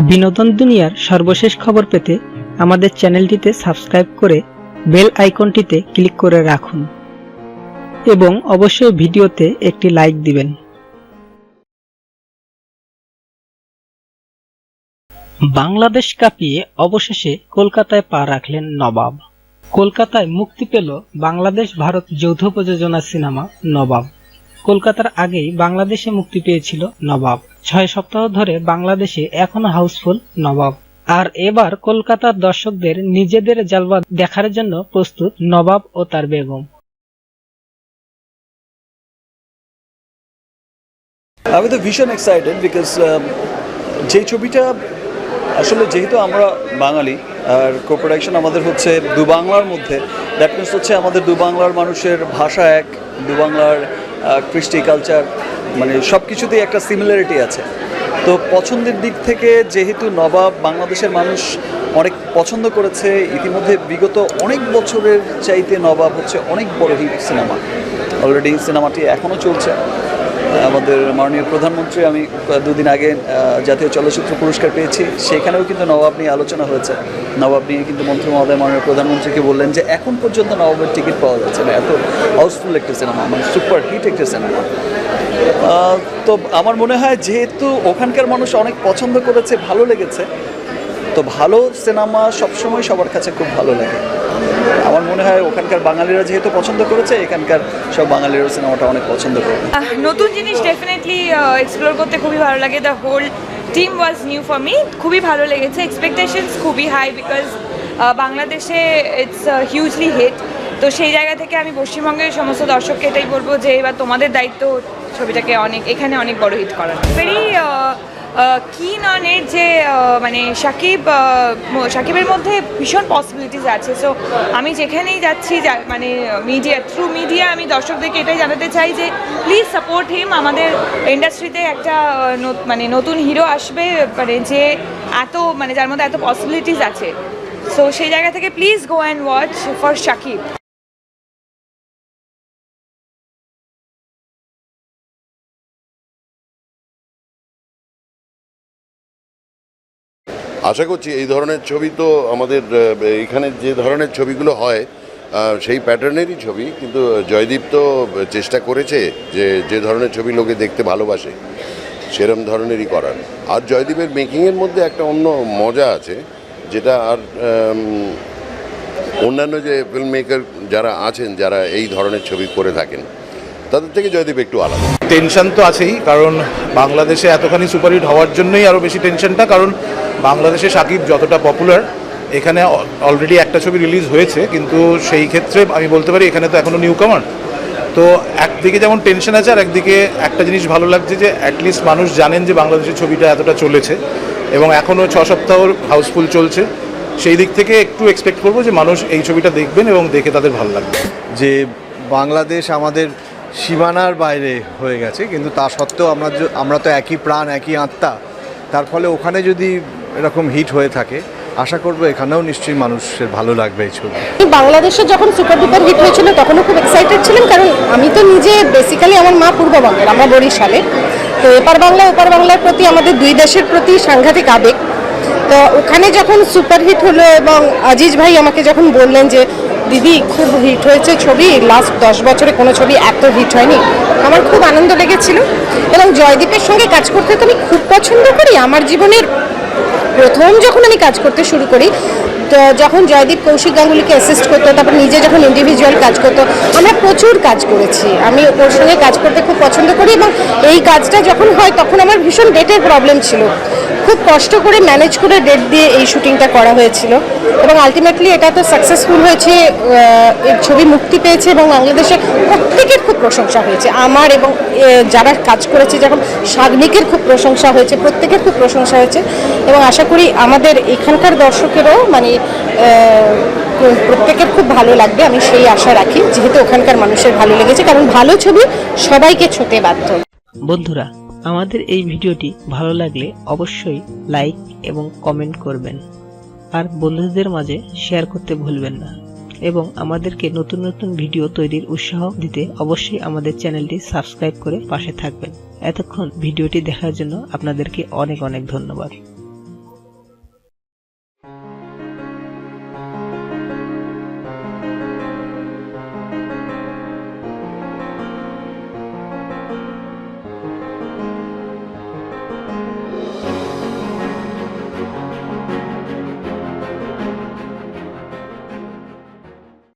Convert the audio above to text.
বিনোদন দুনিয়ার সর্বশেষ খবর পেতে আমাদের চ্যানেলটিতে সাবস্ক্রাইব করে বেল আইকনটিতে ক্লিক করে রাখুন এবং অবশ্যই ভিডিওতে একটি লাইক দিবেন। বাংলাদেশ কাঁপিয়ে অবশেষে কলকাতায় পা রাখলেন নবাব। কলকাতায় মুক্তি পেল বাংলাদেশ ভারত যৌথ প্রযোজনা সিনেমা নবাব। কলকাতার আগেই বাংলাদেশে মুক্তি পেয়েছিল নবাব। ছয় সপ্তাহ ধরে বাংলাদেশে এখনও হাউসফুল, নবাব। আর এবার কলকাতার দর্শকদের নিজেদের জালবা দেখার জন্য প্রস্তুত নবাব ও তার বেগম। আমি তো ভীষণ এক্সাইটেড বিকজ যে ছবিটা আসলে যেহেতু আমরা বাঙালি, আর কো প্রোডাকশন আমাদের হচ্ছে দু বাংলার মধ্যে দ্যাট মিনস হচ্ছে আমাদের দু বাংলার মানুষের ভাষা এক দু বাংলার কৃষ্টি কালচার মানে সব কিছুতেই একটা সিমিলারিটি আছে। তো পছন্দের দিক থেকে যেহেতু নবাব বাংলাদেশের মানুষ অনেক পছন্দ করেছে, ইতিমধ্যে বিগত অনেক বছরের চাইতে নবাব হচ্ছে অনেক বড় হিট সিনেমা অলরেডি সিনেমাটি এখনও চলছে। আমাদের মাননীয় প্রধানমন্ত্রী, আমি দুদিন আগে জাতীয় চলচ্চিত্র পুরস্কার পেয়েছি। সেখানেও কিন্তু নবাব নিয়ে আলোচনা হয়েছে। নবাব নিয়ে কিন্তু মন্ত্রী মহোদয় মাননীয় প্রধানমন্ত্রীকে বললেন যে, এখন পর্যন্ত নবাবের টিকিট পাওয়া যাচ্ছে না। এত হাউসফুল একটা সিনেমা মানে সুপার হিট একটা সিনেমা। তো আমার মনে হয় যেহেতু ওখানকার মানুষ অনেক পছন্দ করেছে, ভালো লেগেছে, তো ভালো সিনেমা সবসময় সবার কাছে খুব ভালো লাগে। আমার মনে হয় ওখানকার বাঙালিরা যেহেতু পছন্দ করেছে এখানকার সব বাঙালিরাও সিনেমাটা অনেক পছন্দ আহ, নতুন জিনিস ডেফিনেটলি এক্সপ্লোর করতে খুবই ভালো লাগে। The whole team was new for me খুবই ভালো লেগেছে। এক্সপেকটেশনস খুবই হাই বিকজ বাংলাদেশে ইটস হিউজলি হিট তো সেই জায়গা থেকে আমি পশ্চিমবঙ্গের সমস্ত দর্শককে এটাই বলব যে এবার তোমাদের দায়িত্ব ছবিটাকে অনেক এখানে অনেক বড় হিট করার। ভেরি কিন অন এর যে মানে সাকিব সাকিবের মধ্যে ভীষণ পসিবিলিটিস আছে। সো আমি যেখানেই যাচ্ছি মানে মিডিয়া থ্রু মিডিয়া আমি দর্শকদেরকে এটাই জানাতে চাই যে প্লিজ সাপোর্ট হিম আমাদের ইন্ডাস্ট্রিতে একটা মানে নতুন হিরো আসবে মানে যে এত মানে যার মধ্যে এত পসিবিলিটিস আছে। সো সেই জায়গা থেকে please go and watch for Shakib. আশা করছি এই ধরনের ছবি তো আমাদের এখানে যে ধরনের ছবিগুলো হয় সেই প্যাটার্নেরই ছবি, কিন্তু জয়দীপ তো চেষ্টা করেছে যে যে ধরনের ছবি লোকে দেখতে ভালোবাসে, সেরম ধরনেরই করার। আর জয়দীপের মেকিংয়ের মধ্যে একটা অন্য মজা আছে, যেটা আর অন্যান্য যে ফিল্ম মেকার যারা আছেন, যারা এই ধরনের ছবি করে থাকেন, তাদের থেকে জয়দীপ একটু আলাদা। টেনশন তো আছেই, কারণ বাংলাদেশে এতখানি সুপারহিট হওয়ার জন্যই আরও বেশি টেনশনটা, কারণ বাংলাদেশে সাকিব যতটা পপুলার এখানে অলরেডি একটা ছবি রিলিজ হয়েছে, কিন্তু সেই ক্ষেত্রে আমি বলতে পারি এখানে তো এখনও নিউ কামার তো একদিকে যেমন টেনশন আছে আর একদিকে একটা জিনিস ভালো লাগছে যে অ্যাটলিস্ট মানুষ জানেন যে বাংলাদেশের ছবিটা এতটা চলেছে এবং এখনও ছ সপ্তাহ হাউসফুল চলছে। সেই দিক থেকে একটু এক্সপেক্ট করব যে মানুষ এই ছবিটা দেখবেন এবং দেখে তাদের ভালো লাগবে। যে বাংলাদেশ আমাদের সীমানার বাইরে হয়ে গেছে, কিন্তু তা সত্ত্বেও আমরা আমরা তো একই প্রাণ, একই আত্মা, তার ফলে ওখানে যদি এরকম হিট হয়ে থাকে। আশা করব এখানেও নিশ্চয়ই মানুষের ভালো লাগবে এই ছবি। বাংলাদেশে যখন সুপার ডুপার হিট হয়েছিল তখনও খুব এক্সাইটেড ছিলাম কারণ আমি তো নিজে বেসিক্যালি আমার মা পূর্ববঙ্গের, আমরা বরিশালে। তো এপার বাংলা, ওপার বাংলার প্রতি আমাদের দুই দেশের প্রতি সাংঘাতিক আবেগ। তো ওখানে যখন সুপার হিট হলো এবং আজিজ ভাই আমাকে যখন বললেন যে, দিদি, খুব হিট হয়েছে ছবি লাস্ট দশ বছরে কোনো ছবি এত হিট হয়নি। আমার খুব আনন্দ লেগেছিল। এবং জয়দীপের সঙ্গে কাজ করতে তো আমি খুব পছন্দ করি। আমার জীবনের প্রথম যখন আমি কাজ করতে শুরু করি যখন জয়দীপ কৌশিক গাঙ্গুলিকে অ্যাসিস্ট করতো, তারপর নিজে যখন ইন্ডিভিজুয়াল কাজ করতো, আমরা প্রচুর কাজ করেছি। আমি ওর সঙ্গে কাজ করতে খুব পছন্দ করি এবং এই কাজটা যখন হয়, তখন আমার ভীষণ ডেটের প্রবলেম ছিল। খুব কষ্ট করে ম্যানেজ করে ডেট দিয়ে এই শুটিংটা করা হয়েছিল। এবং আলটিমেটলি এটা তো সাকসেসফুল হয়েছে এর ছবি মুক্তি পেয়েছে এবং বাংলাদেশে প্রত্যেকের খুব প্রশংসা হয়েছে। আমার এবং যারা কাজ করেছে, যেমন সাগ্নিকের খুব প্রশংসা হয়েছে, প্রত্যেকের খুব প্রশংসা হয়েছে। এবং আশা করি আমাদের এখানকার দর্শকেরও মানে প্রত্যেকের খুব ভালো লাগবে, আমি সেই আশা রাখি, যেহেতু ওখানকার মানুষের ভালো লেগেছে, কারণ ভালো ছবি সবাইকে ছোতে বাধ্য। বন্ধুরা আমাদের এই ভিডিওটি ভালো লাগলে অবশ্যই লাইক এবং কমেন্ট করবেন। আর বন্ধুদের মাঝে শেয়ার করতে ভুলবেন না। এবং আমাদেরকে নতুন নতুন ভিডিও তৈরির উৎসাহ দিতে অবশ্যই আমাদের চ্যানেলটি সাবস্ক্রাইব করে পাশে থাকবেন। এতক্ষণ ভিডিওটি দেখার জন্য আপনাদেরকে অনেক অনেক ধন্যবাদ।